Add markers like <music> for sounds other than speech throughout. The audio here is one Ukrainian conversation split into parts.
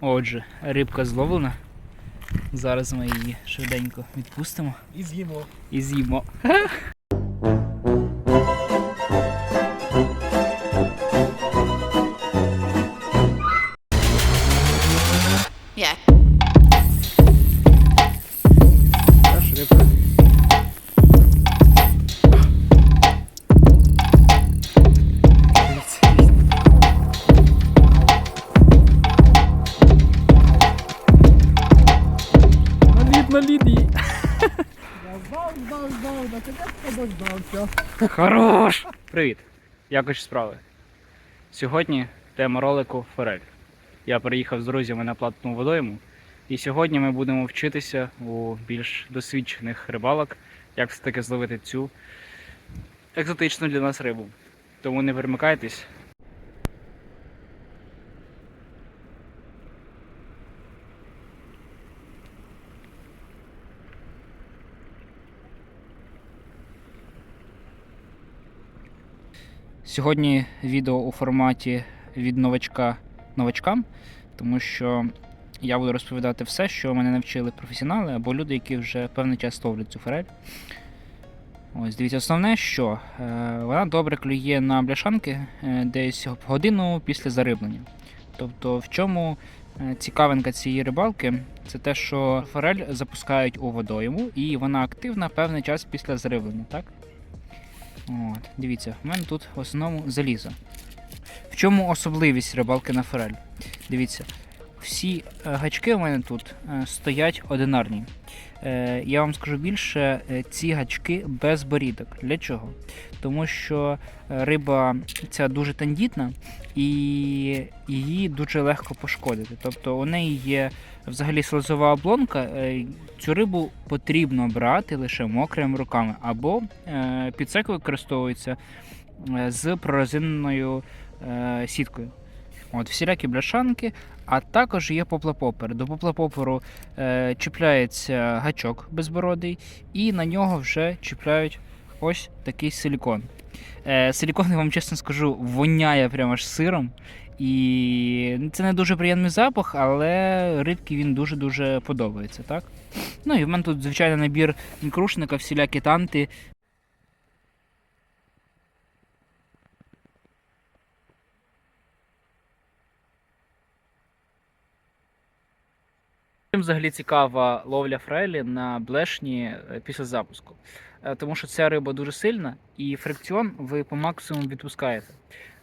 Отже, рибка зловлена. Зараз ми її швиденько відпустимо І з'їмо. і з'їмо. Наконець-то дождався. Хорош! Привіт! Як ваші справи? Сьогодні тема ролику Форель. Я приїхав з друзями на платну водойму, і сьогодні ми будемо вчитися у більш досвідчених рибалок, як все-таки зловити цю екзотичну для нас рибу. Тому не перемикайтесь. Сьогодні відео у форматі від новачка новачкам, тому що я буду розповідати все, що мене навчили професіонали або люди, які вже певний час ловлять цю форель. Ось, дивіться, основне, що е, вона добре клює на бляшанки е, десь годину після зариблення. Тобто, в чому е, цікавинка цієї рибалки, це те, що форель запускають у водойму, і вона активна певний час після зариблення, так? От, дивіться, в мене тут в основному залізо. В чому особливість рибалки на форель? Дивіться, всі е, гачки у мене тут е, стоять одинарні. Е, Я вам скажу більше, ці гачки без борідок. Для чого? Тому що риба ця дуже тендітна і її дуже легко пошкодити. Тобто у неї є взагалі слизова облонка. Цю рибу потрібно брати лише мокрими руками, або підсек використовується з прорезиненою е, сіткою. От, всілякі бляшанки, а також є поплапопер. До поплапоперу е, чіпляється гачок безбородий, і на нього вже чіпляють ось такий силікон. Е, силікон, я вам чесно скажу, воняє прямо аж сиром. І це не дуже приємний запах, але рибки він дуже-дуже подобається, так? Ну і в мене тут звичайно набір мікрушника, всілякі танти. Чим взагалі цікава ловля фрелі на блешні е, після запуску? Е, Тому що ця риба дуже сильна і фрикціон ви по максимуму відпускаєте.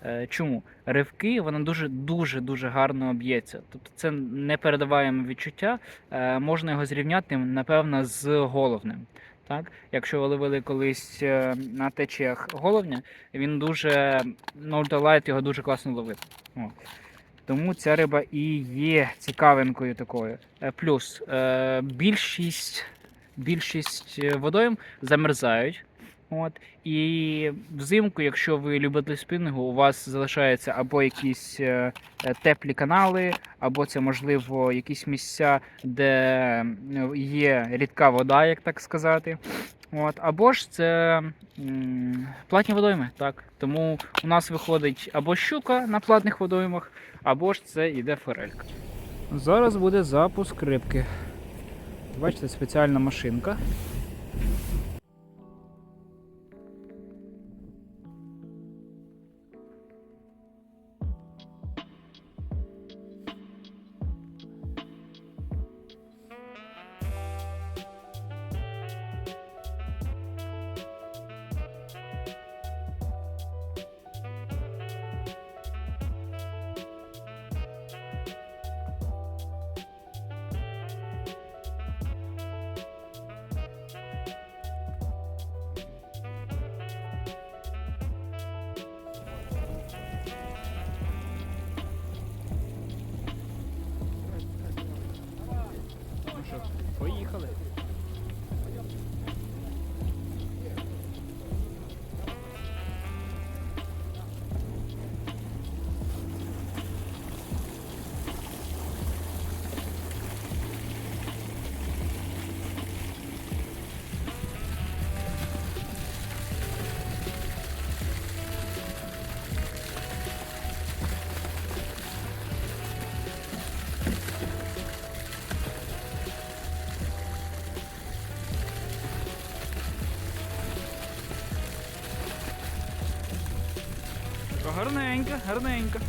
Е, Чому? Ривки вона дуже дуже гарно об'ється. Тобто це непередаваєме відчуття. Е, Можна його зрівняти, напевно, з головнем. Так? Якщо ви ловили колись на течіях головня, він дуже ультралайт його дуже класно ловити. О. Тому ця риба і є цікавинкою такою. Е, Плюс е, більшість, більшість е, водойм замерзають. От. І взимку, якщо ви любите спінгу, у вас залишаються або якісь е, е, теплі канали, або це, можливо, якісь місця, де є рідка вода, як так сказати. От. Або ж це м, платні водойми. Так. Тому у нас виходить або щука на платних водоймах, або ж це йде форелька. Зараз буде запуск рибки. Бачите, спеціальна машинка. Поїхали. Гарненька, гарненька.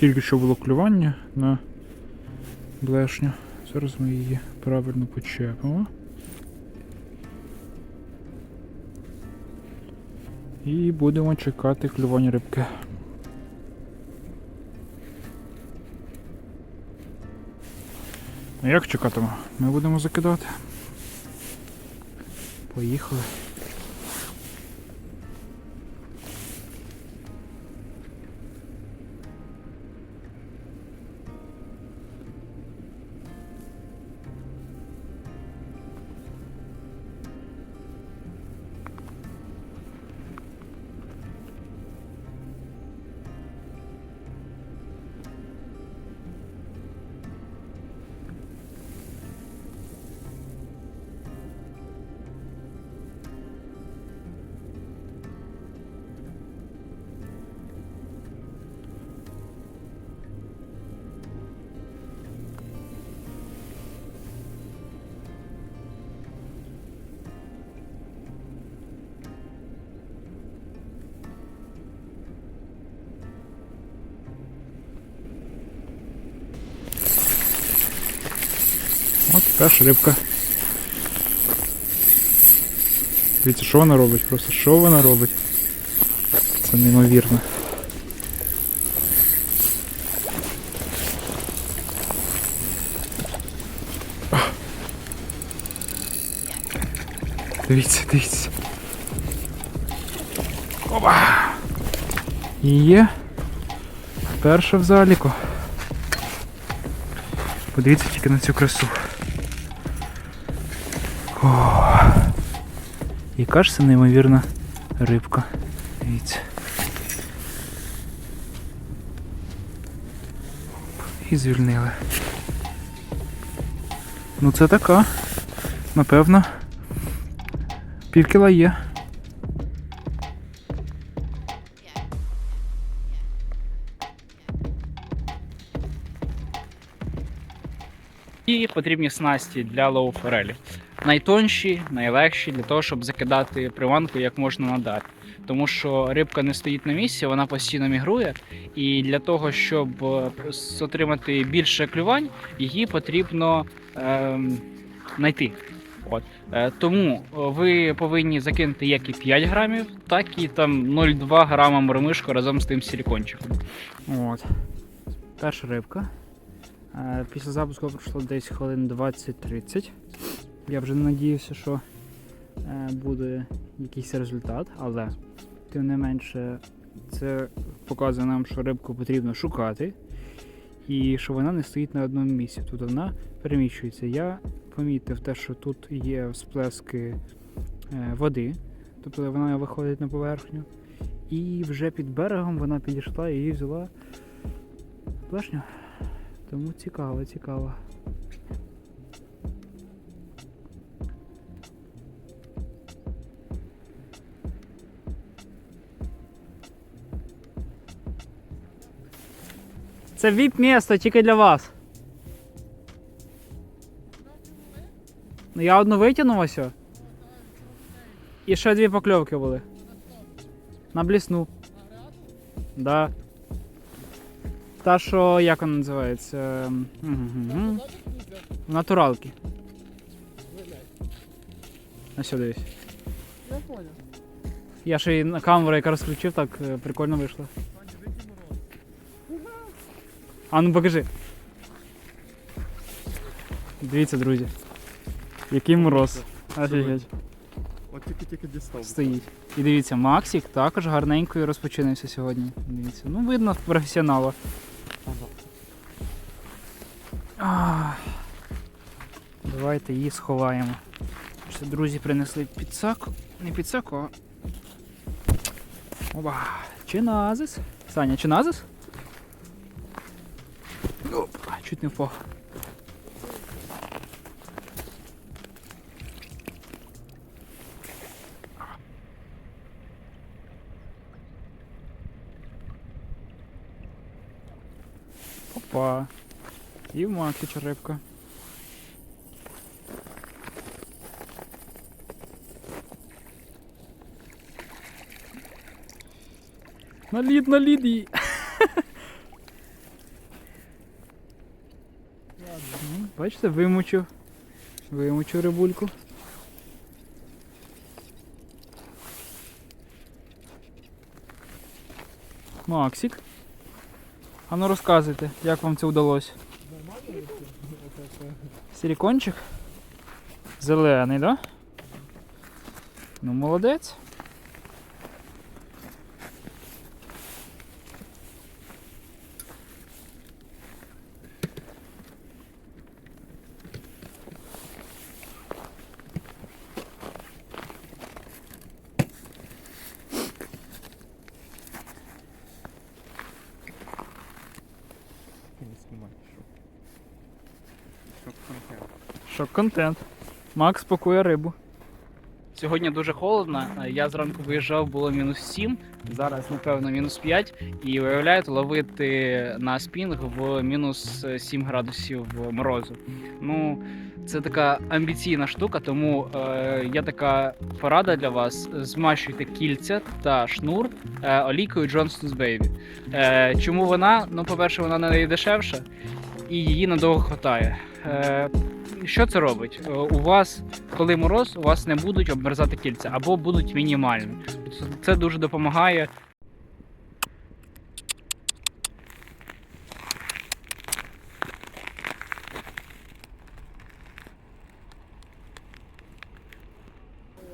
Тільки що було клювання на блешню. Зараз ми її правильно почепимо. І будемо чекати клювання рибки. Як чекатиме? Ми будемо закидати. Поїхали. От перша рибка. Дивіться, що вона робить? Просто що вона робить? Це неймовірно. Дивіться, дивіться. Опа! І є перша в заліку. Подивіться тільки на цю красу. О, яка ж це неймовірна рибка. Дивіться. І звільнили. Ну це така. Напевно. Пів кіла є. І потрібні снасті для лоу-форелів. Найтонші, найлегші для того, щоб закидати приманку як можна надалі. Тому що рибка не стоїть на місці, вона постійно мігрує, і для того, щоб е, отримати більше клювань, її потрібно ем, знайти. От. Е, тому е, ви повинні закинути як і 5 грамів, так і там 0,2 грама мормишку разом з тим силікончиком. От. Перша рибка. Е, Після запуску пройшло десь хвилин 20-30. Я вже не надіявся, що е, буде якийсь результат, але тим не менше це показує нам, що рибку потрібно шукати і що вона не стоїть на одному місці. Тут вона переміщується. Я помітив те, що тут є всплески е, води, тобто вона виходить на поверхню. І вже під берегом вона підійшла і її взяла плешню. Тому цікаво, цікаво. Це віп місто тільки для вас. Ну я одну витягнув ось. І ще дві покльовки були. На блісну. Да. Та, що як вона називається? Мгм. Натуралки. А сюди дивись. Я ще й на камеру яка розключив, так е, прикольно вийшло. А ну покажи. Дивіться, друзі. Який мороз. Офігеть. От тільки-тільки дістав. Стоїть. І дивіться, Максик також гарненько розпочинився сьогодні. Дивіться. Ну, видно професіонала. Ах. Давайте її сховаємо. Це друзі принесли підсаку. Не підсаку, а. Оба. Чиназис. Саня, чиназис? Чуть не впав. Опа. І в Максі черепка. На лід, на її. Ну, Бачите, вимучив. Вимучив рибульку. Максик. А ну розказуйте, як вам це вдалося? Силікончик? Зелений, да? Ну, молодець. Снимай, шок. Шок контент. Макс пакує рибу. Сьогодні дуже холодно. Я зранку виїжджав, було мінус 7, зараз, напевно, мінус 5. І виявляєте, ловити на спінг в мінус 7 градусів морозу. Ну, це така амбіційна штука, тому е, є така порада для вас: змащуйте кільця та шнур е, олійкою Johnson's Baby. Е, чому вона? Ну, по-перше, вона найдешевша і її надовго хватає. Е, що це робить? Е, У вас, коли мороз, у вас не будуть обмерзати кільця або будуть мінімальні. Це дуже допомагає.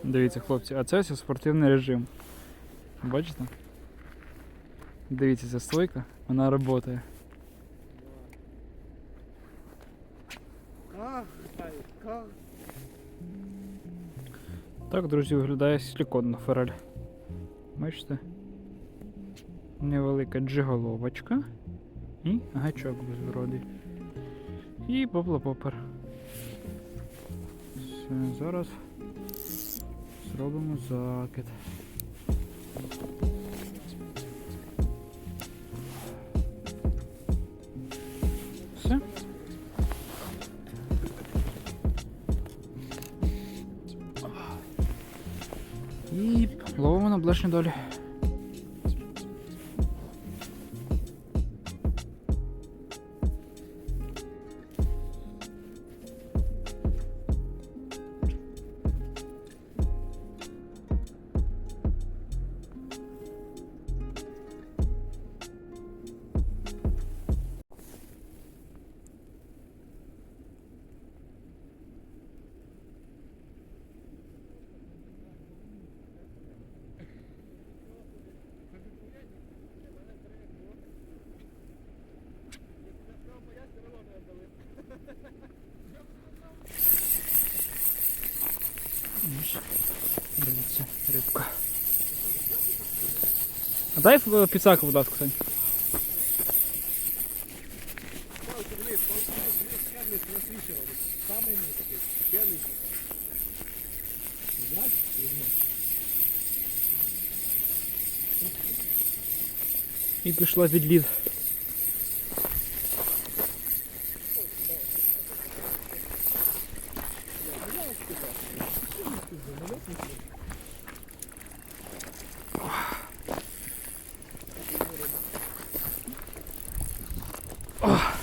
Дивіться, хлопці, а це ось спортивний режим. Бачите? Дивіться, ця стойка, вона працює. Ай. Так, друзі, виглядає силіконна форель. Бачите? Невелика джиголовочка і гачок безбродий. І поплопопер. Все, зараз зробимо закид. Ловимо на Дивіться, рибка. А дай е, підсаку, будь ласка, Сань. І пішла відлід.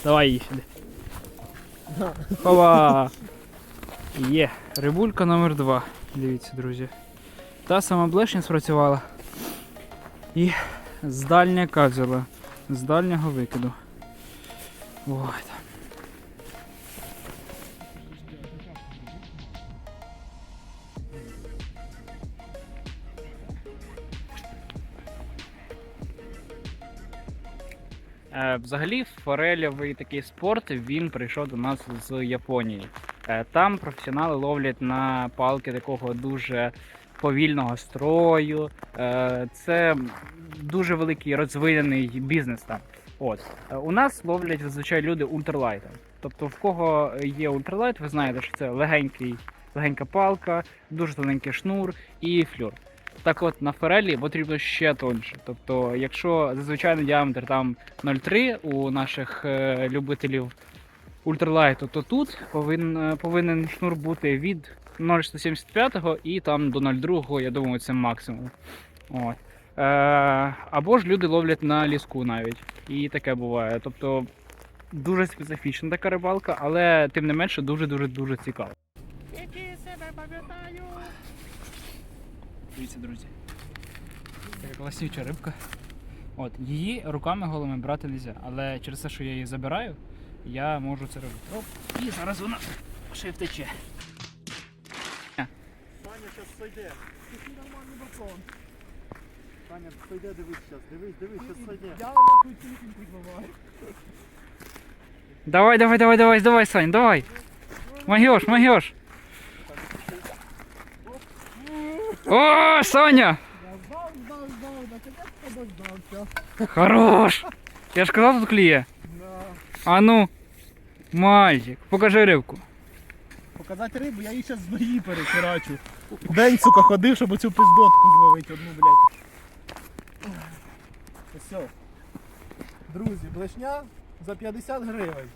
Давай її сюди. <laughs> Опа! Є, рибулька номер 2 Дивіться, друзі. Та сама блешня спрацювала. І з дальня взяла. З дальнього викиду. Ой, Взагалі, форельовий такий спорт він прийшов до нас з Японії. Е, Там професіонали ловлять на палки такого дуже повільного строю. Е, Це дуже великий розвинений бізнес там. От Е, у нас ловлять зазвичай люди ультралайтом. Тобто, в кого є ультралайт, ви знаєте, що це легенький, легенька палка, дуже тоненький шнур і флюр. Так от на форелі потрібно ще тоньше. Тобто, якщо зазвичай діаметр там 0,3 у наших е, любителів ультралайту, то тут повинен, повинен шнур бути від 0,175 і там до 0,2, я думаю, це максимум. От. Е, або ж люди ловлять на ліску навіть. І таке буває. Тобто дуже специфічна така рибалка, але тим не менше дуже-дуже дуже цікаво. Які себе пам'ятаю. Дивіться, друзі. Така класнюча рибка. От, її руками голими брати не можна, але через те, що я її забираю, я можу це робити. Оп, і зараз вона ще й втече. Саня зараз сойде. Який нормальний басон. Саня, сойде, дивись зараз, дивись, дивись, зараз сойде. Я нахуй тільки зламаю. Давай, давай, давай, давай, давай, Сань, давай. Магіош, магіош. О, Саня! Я знав, знав, знав, наконець-то. Хорош! Я ж казав, тут кліє. На. А ну, мальчик, покажи рибку. Показати рибу, я її зараз з ноги перехерачу. День, сука, ходив, щоб оцю пиздотку зловити одну, блядь. Все. Друзі, блешня за 50 гривень.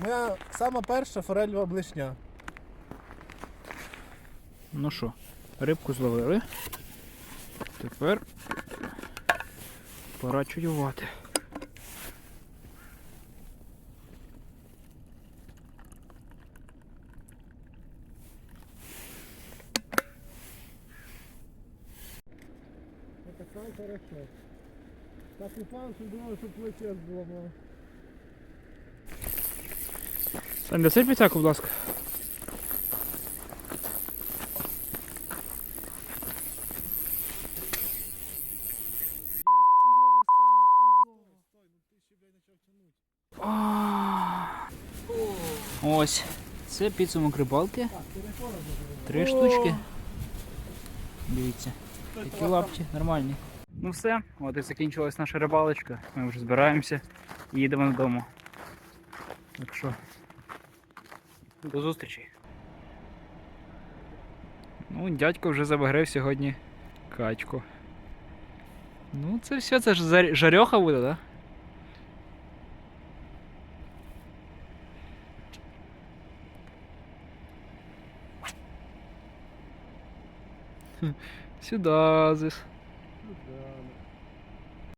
Моя сама перша форельова блешня. Ну що, рибку зловили. Тепер пора чуювати. Так хорошо. Так упав, що думав, що плече зламав. Сань, досить піцяку, будь ласка. Ось. Це підсумок рибалки. Три штучки. Дивіться. Такі лапті, нормальні. Ну все, от і закінчилась наша рибалочка. Ми вже збираємося і їдемо додому. Так що, до зустрічі. Ну, дядько вже забагрив сьогодні качку. Ну, це все, це ж жарьоха буде, так? Да? Сюда, зис. Ну да.